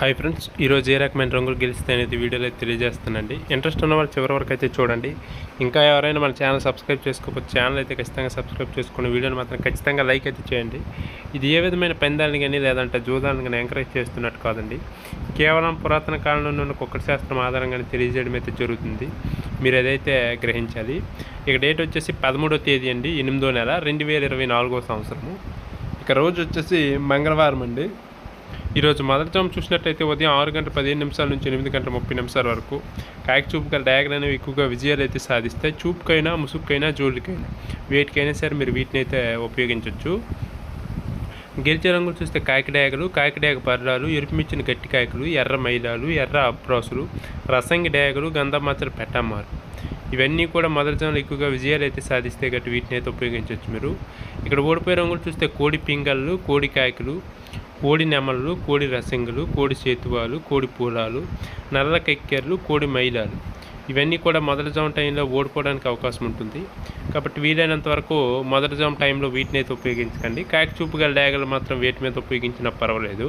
Hi friends ఈరోజు ఏ రకమైన రంగులు గెలిస్తే అనేది వీడియోలో అయితే తెలియజేస్తానండి. ఇంట్రెస్ట్ ఉన్న వాళ్ళు చివరి వరకు అయితే చూడండి. ఇంకా ఎవరైనా మన ఛానల్ సబ్స్క్రైబ్ చేసుకోకపోతే ఛానల్ అయితే ఖచ్చితంగా సబ్స్క్రైబ్ చేసుకుని వీడియోని మాత్రం ఖచ్చితంగా లైక్ అయితే చేయండి. ఇది ఏ విధమైన పెందాలని కానీ లేదంటే జూదాలను కానీ ఎంకరేజ్ చేస్తున్నట్టు కాదండి. కేవలం పురాతన కాలంలో ఉన్న కుక్కటి శాస్త్రం ఆధారంగానే తెలియజేయడం అయితే జరుగుతుంది. మీరు ఏదైతే గ్రహించాలి. ఇక డేట్ వచ్చేసి పదమూడో తేదీ అండి ఎనిమిదో నెల రెండు వేల ఇరవై నాలుగో సంవత్సరము. ఇక రోజు వచ్చేసి మంగళవారం అండి. ఈరోజు మొదటి జాము చూసినట్టయితే ఉదయం ఆరు గంటల పదిహేను నిమిషాల నుంచి ఎనిమిది గంటల ముప్పై నిమిషాల వరకు కాయక చూపుకల గల అనేవి ఎక్కువగా విజయాలు అయితే సాధిస్తాయి చూపుకైనా ముసుగుకైనా జోలికైనా. వేటికైనా సరే మీరు వీటిని అయితే ఉపయోగించవచ్చు గెలిచే రంగులు చూస్తే కాయక డయాగలు కాయక డయాగ పర్రాలు ఎరుపుమిచ్చిన గట్టి కాయకులు ఎర్ర మైలాలు ఎర్ర అప్రాసులు రసంగి డయాగలు గంధమాత్ర పెట్టమ్మారు ఇవన్నీ కూడా మొదటి ఎక్కువగా విజయాలు అయితే సాధిస్తే గట్టి వీటిని అయితే ఉపయోగించవచ్చు మీరు. ఇక్కడ ఓడిపోయే రంగులు చూస్తే కోడి పింగళ్ళు కోడి కాయకులు కోడి నెమళ్ళు కోడి రసంగులు కోడి సేతువాలు కోడి పూలాలు నల్ల కెక్కెర్లు కోడి మైలాలు. ఇవన్నీ కూడా మొదటి జామ్ టైంలో ఓడిపోవడానికి అవకాశం ఉంటుంది. కాబట్టి వీలైనంత వరకు మొదటి జామ్ టైంలో వీటిని అయితే ఉపయోగించకండి. కాకి చూపు డ్యాగలు మాత్రం వీటి మీద ఉపయోగించినా పర్వాలేదు.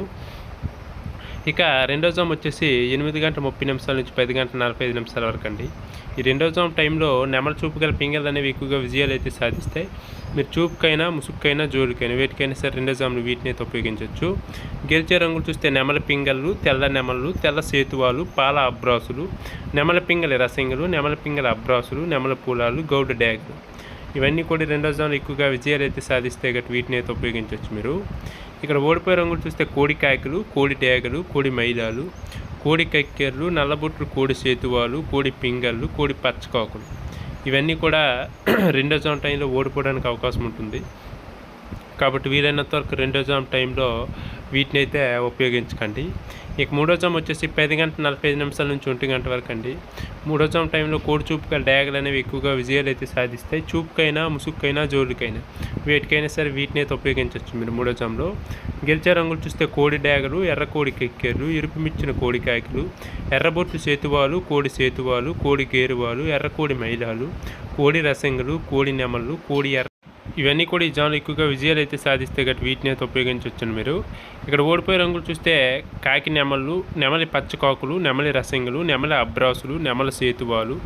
ఇక రెండో జామ్ వచ్చేసి ఎనిమిది గంటల ముప్పై నిమిషాల నుంచి పది గంటల నలభై ఐదు నిమిషాల వరకు అండి. ఈ రెండో జామ్ టైంలో నెమల చూపు గల పింగల్ అనేవి ఎక్కువగా విజయాలు అయితే సాధిస్తాయి. మీరు చూపుకైనా ముసుగుకైనా జోలికైనా వేటికైనా సరే రెండో జాములు వీటిని అయితే ఉపయోగించవచ్చు. గెలిచే రంగులు చూస్తే నెమల పింగళ్ళు తెల్ల నెమలు తెల్ల సేతువాలు పాల అబ్రాసులు నెమల పింగళి రసింగలు నెమల పింగళ అబ్రాసులు నెమల పూలాలు గౌడ డ్యాగులు. ఇవన్నీ కూడా రెండో జాములు ఎక్కువగా విజయాలు అయితే సాధిస్తే గట్టి వీటిని అయితే ఉపయోగించవచ్చు మీరు. ఇక్కడ ఓడిపోయే రంగులు చూస్తే కోడి కాయకులు కోడి డేగలు కోడి మైదాలు కోడి కక్కెర్లు నల్లబొట్లు కోడి సేతువాలు కోడి పింగళ్ళు కోడి పచ్చకాకులు. ఇవన్నీ కూడా రెండో జామ్ టైంలో ఓడిపోవడానికి అవకాశం ఉంటుంది. కాబట్టి వీలైనంత వరకు రెండో జామ్ టైంలో వీటిని అయితే ఉపయోగించకండి. ఇక మూడో జామ్ వచ్చేసి పది గంట నలభై ఐదు నిమిషాల నుంచి ఒంటి గంట వరకు అండి. మూడో జామ్ టైంలో కోడి చూపుగా డ్యాగలు అనేవి ఎక్కువగా విజయాలు అయితే సాధిస్తాయి చూపుకైనా ముసుగుకైనా జోలికైనా వేటికైనా సరే వీటిని అయితే ఉపయోగించవచ్చు మీరు మూడో జామ్లో. గెలిచే రంగులు చూస్తే కోడి డాగలు ఎర్ర కోడి కెక్కెర్లు ఇరుపుమిచ్చిన కోడి కాయకులు ఎర్రబొట్టు సేతువాలు కోడి సేతువాలు కోడి గేరువాలు ఎర్ర కోడి మైలాలు కోడి రసంగులు కోడి నెమళ్ళు కోడి ఎర్ర ఇవన్నీ కూడా ఈ జాన్లో ఎక్కువగా విజయాలు అయితే సాధిస్తే గట్టి వీటిని అయితే ఉపయోగించవచ్చును మీరు. ఇక్కడ ఓడిపోయే రంగులు చూస్తే కాకి నెమళ్ళు నెమలి పచ్చకాకులు నెమలి రసంగులు నెమలి అబ్రాసులు నెమల సేతువాలు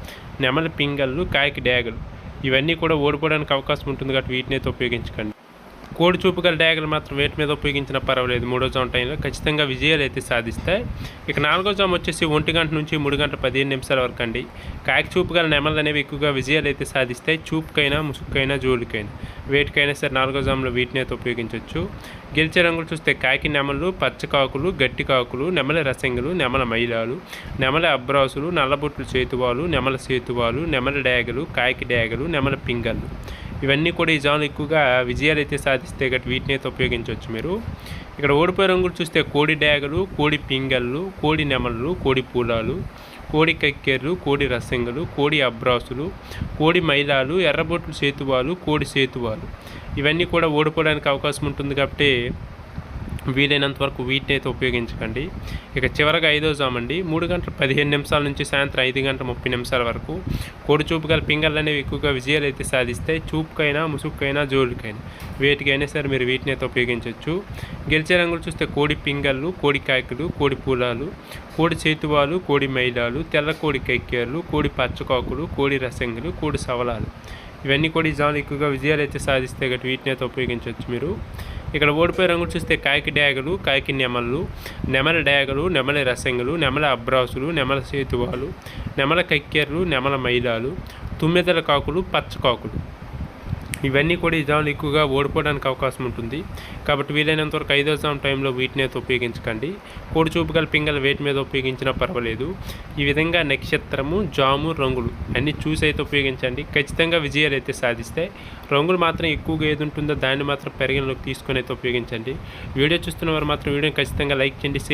నెమలి పింగళ్ళు కాకి డేగలు ఇవన్నీ కూడా ఓడిపోవడానికి అవకాశం ఉంటుంది కాబట్టి వీటిని అయితే ఉపయోగించకండి. కోడి చూపు గల డ్యాగలు మాత్రం వేటి మీద ఉపయోగించినా పర్వాలేదు. మూడో జామ్ టైంలో ఖచ్చితంగా విజయాలు అయితే సాధిస్తాయి. ఇక నాలుగో జామ్ వచ్చేసి ఒంటి గంట నుంచి మూడు గంటల పదిహేను నిమిషాల వరకు అండి. కాకి చూపు గల నెమలు అనేవి ఎక్కువగా విజయాలు అయితే సాధిస్తాయి. చూపుకైనా ముసుగుకైనా జోలికైనా. వేటికైనా సరే నాలుగో జామ్లో వీటిని అయితే ఉపయోగించవచ్చు గెలిచే రంగులు చూస్తే కాకి నెమలు పచ్చకాకులు గట్టి కాకులు నెమల రసంగులు నెమల మైలాలు నెమల అబ్రాసులు నల్లబొట్లు చేతువాలు నెమల సేతువాలు నెమల డ్యాగలు కాకి డ్యాగలు నెమల పింగళ్ళు. ఇవన్నీ కూడా ఈ జాన్లు ఎక్కువగా విజయాలు అయితే సాధిస్తే గట్టి వీటిని అయితే ఉపయోగించవచ్చు మీరు. ఇక్కడ ఓడిపోయే రంగులు చూస్తే కోడి డ్యాగలు కోడి పింగళ్ళు కోడి నెమళ్ళు కోడి పూలాలు కోడి కక్కెర్లు కోడి రసింగలు కోడి అబ్రాసులు కోడి మైలాలు ఎర్రబొట్లు సేతువాలు కోడి సేతువాలు. ఇవన్నీ కూడా ఓడిపోవడానికి అవకాశం ఉంటుంది కాబట్టి వీలైనంత వరకు వీటిని అయితే ఉపయోగించకండి. ఇక చివరగా ఐదో జామ్ అండి మూడు గంటల పదిహేను నిమిషాల నుంచి సాయంత్రం ఐదు గంటల ముప్పై నిమిషాల వరకు కోడి చూపు గల పింగళ్ళు అనేవి ఎక్కువగా విజయాలు అయితే సాధిస్తాయి చూపుకైనా ముసుగుకైనా జోలికైనా వేటికైనా సరే మీరు వీటిని అయితే ఉపయోగించవచ్చు. గెలిచే రంగులు చూస్తే కోడి పింగళ్ళు కోడి కాయకులు కోడి పూలాలు కోడి చేతువాలు కోడి మైలాలు తెల్ల కోడి కైకేర్లు కోడి పచ్చకాకులు కోడి రసంగులు కోడి సవలాలు. ఇవన్నీ కూడా ఈ జాములు ఎక్కువగా విజయాలు అయితే సాధిస్తే గట్టి వీటిని అయితే ఉపయోగించవచ్చు మీరు. ఇక్కడ ఓడిపోయే రంగులు చూస్తే కాకి డ్యాగలు కాకి నెమళ్ళు నెమల డ్యాగలు నెమల రసంగులు నెమల అబ్రాసులు నెమల సేతువాలు నెమల కక్కెర్లు నెమల మైలాలు తుమ్మెదల కాకులు పచ్చకాకులు ఇవన్నీ కూడా ఈ జాములు ఎక్కువగా ఓడిపోవడానికి అవకాశం ఉంటుంది. కాబట్టి వీలైనంత వరకు ఐదో జామ్ టైంలో వీటిని అయితే ఉపయోగించకండి. కోడి చూపు గల పింగల వేటి మీద ఉపయోగించినా పర్వాలేదు. ఈ విధంగా నక్షత్రము జాము రంగులు అన్నీ చూసి అయితే ఉపయోగించండి. ఖచ్చితంగా విజయాలు అయితే సాధిస్తాయి రంగులు మాత్రం ఎక్కువగా ఏది ఉంటుందో దాన్ని మాత్రం పరిగణలోకి తీసుకొని అయితే ఉపయోగించండి. వీడియో చూస్తున్న వారు మాత్రం వీడియోని ఖచ్చితంగా లైక్ చేయండి